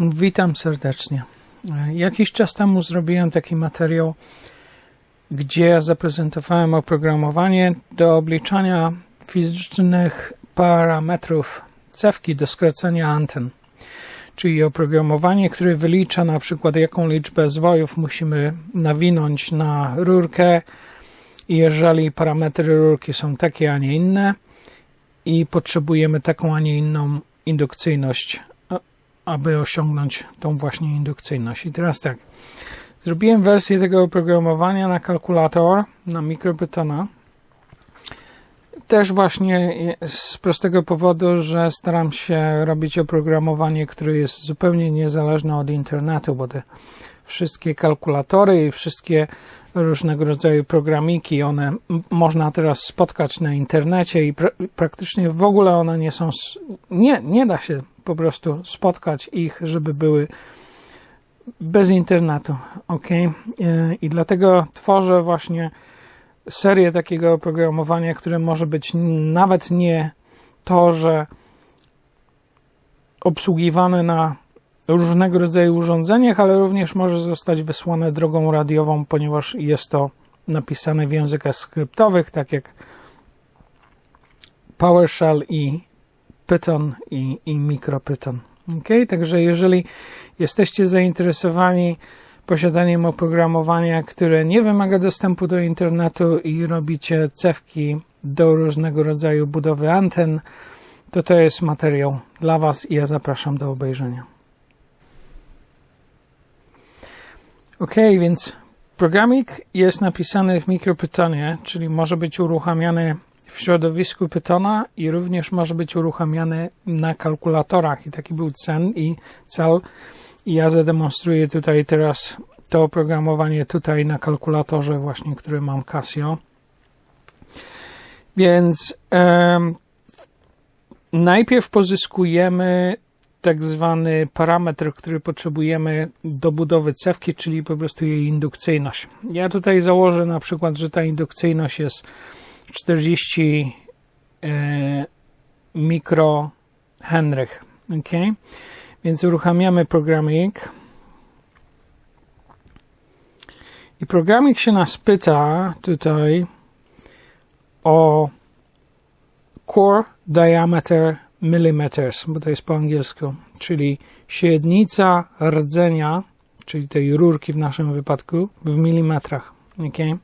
Witam serdecznie. Jakiś czas temu zrobiłem taki materiał, gdzie zaprezentowałem oprogramowanie do obliczania fizycznych parametrów cewki do skracania anten. Czyli oprogramowanie, które wylicza na przykład jaką liczbę zwojów musimy nawinąć na rurkę, jeżeli parametry rurki są takie, a nie inne i potrzebujemy taką, a nie inną indukcyjność aby osiągnąć tą właśnie indukcyjność. I teraz tak, zrobiłem wersję tego oprogramowania na kalkulator, na mikropytona. Też właśnie z prostego powodu, że staram się robić oprogramowanie, które jest zupełnie niezależne od internetu, bo te wszystkie kalkulatory i wszystkie różnego rodzaju programiki, one można teraz spotkać na internecie i pra praktycznie w ogóle one nie są, nie, nie da się po prostu spotkać ich, żeby były bez internetu. Ok? E, I dlatego tworzę właśnie serię takiego oprogramowania, które może być nawet nie to, że obsługiwane na różnego rodzaju urządzeniach, ale również może zostać wysłane drogą radiową, ponieważ jest to napisane w językach skryptowych, tak jak PowerShell i Python i, i MicroPython. Ok, także jeżeli jesteście zainteresowani posiadaniem oprogramowania, które nie wymaga dostępu do internetu i robicie cewki do różnego rodzaju budowy anten, to to jest materiał dla Was i ja zapraszam do obejrzenia. Ok, więc programik jest napisany w MicroPythonie, czyli może być uruchamiany w środowisku Pythona i również może być uruchamiany na kalkulatorach. I taki był cen i cel. I ja zademonstruję tutaj teraz to oprogramowanie tutaj na kalkulatorze właśnie, który mam Casio. Więc um, najpierw pozyskujemy tak zwany parametr, który potrzebujemy do budowy cewki, czyli po prostu jej indukcyjność. Ja tutaj założę na przykład, że ta indukcyjność jest 40 e, mikrohenrych. Ok, więc uruchamiamy programik. I programik się nas pyta tutaj o core diameter millimeters, bo to jest po angielsku, czyli średnica rdzenia, czyli tej rurki w naszym wypadku, w milimetrach. Okay?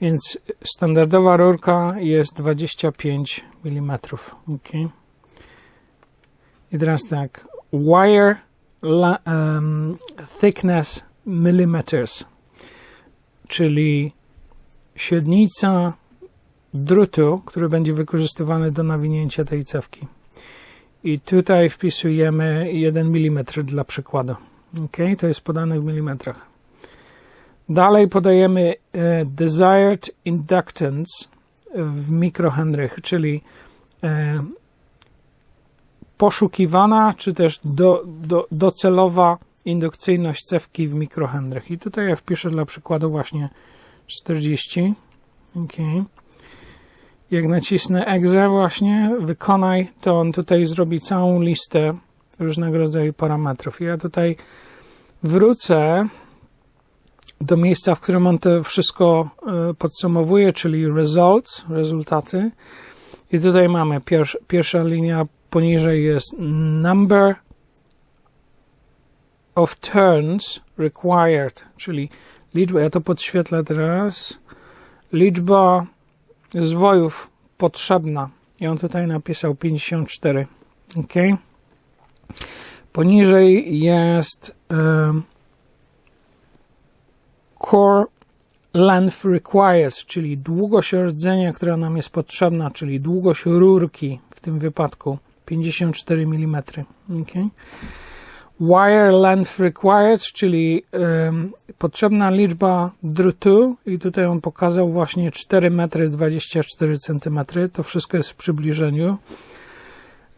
Więc standardowa rurka jest 25 mm. Okay? I teraz tak, wire um, thickness millimeters, czyli średnica drutu, który będzie wykorzystywany do nawinięcia tej cewki. I tutaj wpisujemy 1 mm dla przykładu. Ok, to jest podane w milimetrach. Dalej podajemy e, desired inductance w mikrohenrych, czyli e, poszukiwana, czy też do, do, docelowa indukcyjność cewki w mikrohenrych. I tutaj ja wpiszę dla przykładu właśnie 40. Okay. Jak nacisnę exe właśnie, wykonaj, to on tutaj zrobi całą listę różnego rodzaju parametrów. Ja tutaj wrócę do miejsca, w którym on to wszystko e, podsumowuje, czyli results, rezultaty. I tutaj mamy pierwsza, pierwsza linia poniżej jest number of turns required, czyli liczba, ja to podświetlę teraz, liczba zwojów potrzebna. I on tutaj napisał 54. Ok. Poniżej jest core length required, czyli długość rdzenia, która nam jest potrzebna, czyli długość rurki w tym wypadku 54 mm. Okay. Wire length required, czyli potrzebna liczba drutu i tutaj on pokazał właśnie 4 metry 24 cm. To wszystko jest w przybliżeniu.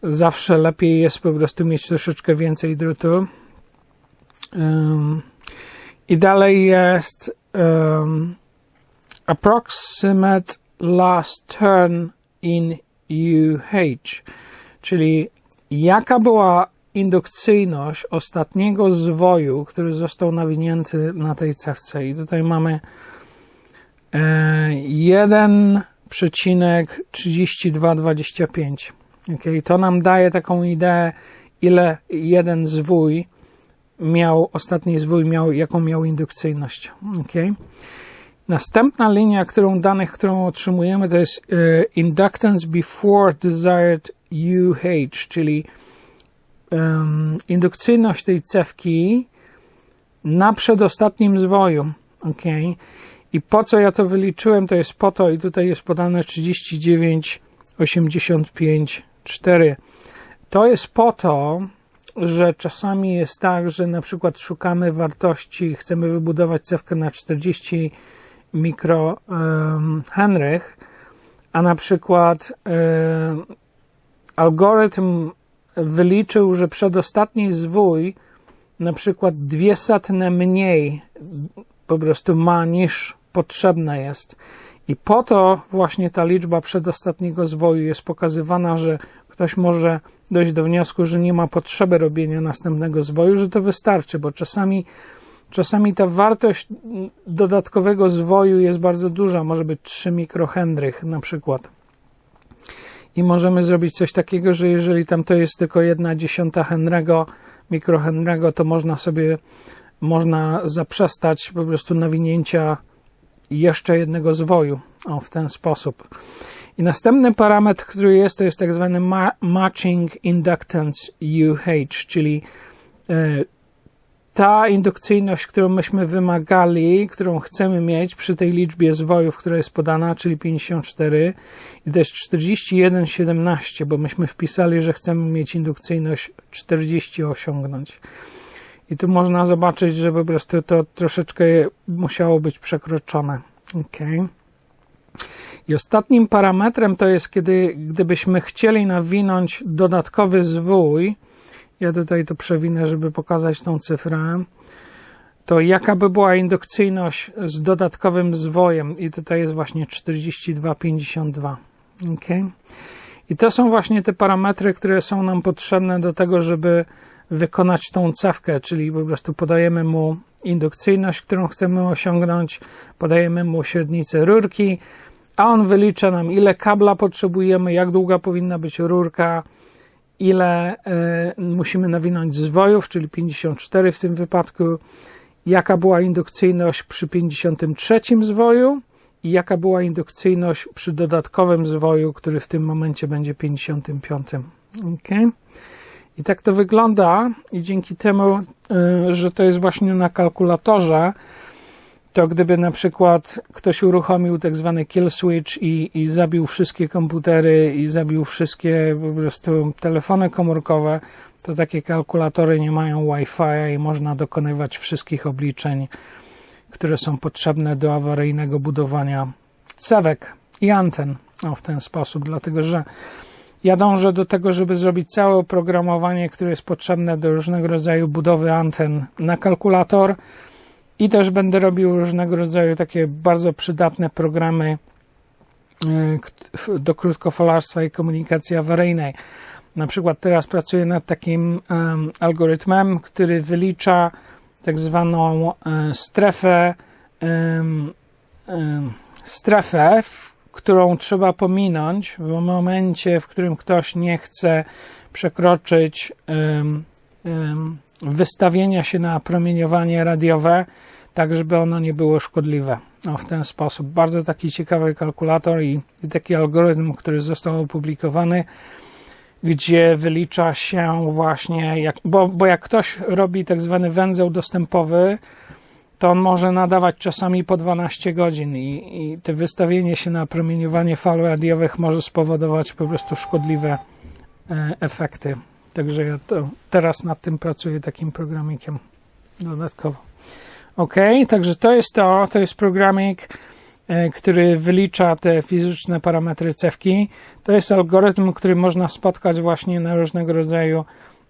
Zawsze lepiej jest po prostu mieć troszeczkę więcej drutu. Um, i dalej jest um, approximate last turn in UH, czyli jaka była indukcyjność ostatniego zwoju, który został nawinięty na tej cewce. I tutaj mamy 1,3225. Okay, to nam daje taką ideę, ile jeden zwój miał, ostatni zwój miał, jaką miał indukcyjność. Okay. Następna linia którą danych, którą otrzymujemy, to jest uh, inductance before desired UH, czyli indukcyjność tej cewki na przedostatnim zwoju. Okay. I po co ja to wyliczyłem? To jest po to, i tutaj jest podane 39, 85, 4. To jest po to, że czasami jest tak, że na przykład szukamy wartości, chcemy wybudować cewkę na 40 mikrohenrych, a na przykład algorytm wyliczył, że przedostatni zwój na przykład dwie setne mniej po prostu ma niż potrzebne jest. I po to właśnie ta liczba przedostatniego zwoju jest pokazywana, że ktoś może dojść do wniosku, że nie ma potrzeby robienia następnego zwoju, że to wystarczy, bo czasami, czasami ta wartość dodatkowego zwoju jest bardzo duża, może być 3 mikrohendrych na przykład. I możemy zrobić coś takiego, że jeżeli tam to jest tylko jedna dziesiąta Henry'ego, mikrohenry'ego, to można sobie, można zaprzestać po prostu nawinięcia jeszcze jednego zwoju. O, w ten sposób. I następny parametr, który jest, to jest tak zwany matching inductance UH, czyli e, ta indukcyjność, którą myśmy wymagali, którą chcemy mieć przy tej liczbie zwojów, która jest podana, czyli 54 i jest 41,17, bo myśmy wpisali, że chcemy mieć indukcyjność 40 osiągnąć. I tu można zobaczyć, że po prostu to troszeczkę musiało być przekroczone. Okay. I ostatnim parametrem to jest, kiedy gdybyśmy chcieli nawinąć dodatkowy zwój, ja tutaj to przewinę, żeby pokazać tą cyfrę, to jaka by była indukcyjność z dodatkowym zwojem? I tutaj jest właśnie 42,52. Okay. I to są właśnie te parametry, które są nam potrzebne do tego, żeby wykonać tą cewkę, czyli po prostu podajemy mu indukcyjność, którą chcemy osiągnąć, podajemy mu średnicę rurki, a on wylicza nam, ile kabla potrzebujemy, jak długa powinna być rurka, ile y, musimy nawinąć zwojów, czyli 54 w tym wypadku, jaka była indukcyjność przy 53 zwoju i jaka była indukcyjność przy dodatkowym zwoju, który w tym momencie będzie 55. Okay. I tak to wygląda, i dzięki temu, y, że to jest właśnie na kalkulatorze, to gdyby na przykład ktoś uruchomił tak zwany kill switch i, i zabił wszystkie komputery i zabił wszystkie po prostu telefony komórkowe, to takie kalkulatory nie mają Wi-Fi i można dokonywać wszystkich obliczeń, które są potrzebne do awaryjnego budowania cewek i anten. No, w ten sposób, dlatego że ja dążę do tego, żeby zrobić całe oprogramowanie, które jest potrzebne do różnego rodzaju budowy anten na kalkulator i też będę robił różnego rodzaju takie bardzo przydatne programy e, do krótkofalarstwa i komunikacji awaryjnej. Na przykład teraz pracuję nad takim algorytmem, który wylicza tak zwaną um, strefę, strefę, którą trzeba pominąć w momencie, w którym ktoś nie chce przekroczyć wystawienia się na promieniowanie radiowe, tak żeby ono nie było szkodliwe. No, w ten sposób. Bardzo taki ciekawy kalkulator i, taki algorytm, który został opublikowany, gdzie wylicza się właśnie, jak, bo, bo jak ktoś robi tak zwany węzeł dostępowy, to on może nadawać czasami po 12 godzin i, i te wystawienie się na promieniowanie fal radiowych może spowodować po prostu szkodliwe e, efekty. Także ja teraz nad tym pracuję takim programikiem dodatkowo. Ok, także to jest to, to jest programik, e, który wylicza te fizyczne parametry cewki. To jest algorytm, który można spotkać właśnie na różnego rodzaju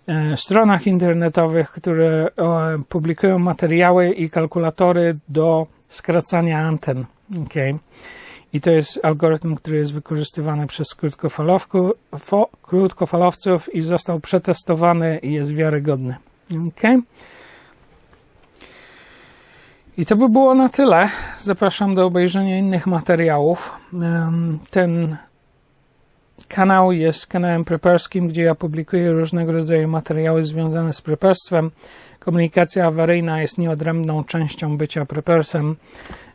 E, stronach internetowych, które publikują materiały i kalkulatory do skracania anten. Okay. I to jest algorytm, który jest wykorzystywany przez krótkofalowców i został przetestowany i jest wiarygodny. Okay. I to by było na tyle. Zapraszam do obejrzenia innych materiałów. Ten kanał jest kanałem preperskim, gdzie ja publikuję różnego rodzaju materiały związane z preperstwem. Komunikacja awaryjna jest nieodrębną częścią bycia prepersem,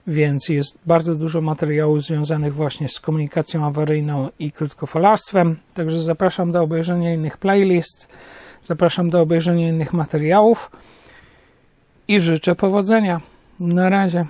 więc jest bardzo dużo materiałów związanych właśnie z komunikacją awaryjną i krótkofalarstwem. Także zapraszam do obejrzenia innych playlists, zapraszam do obejrzenia innych materiałów i życzę powodzenia. Na razie.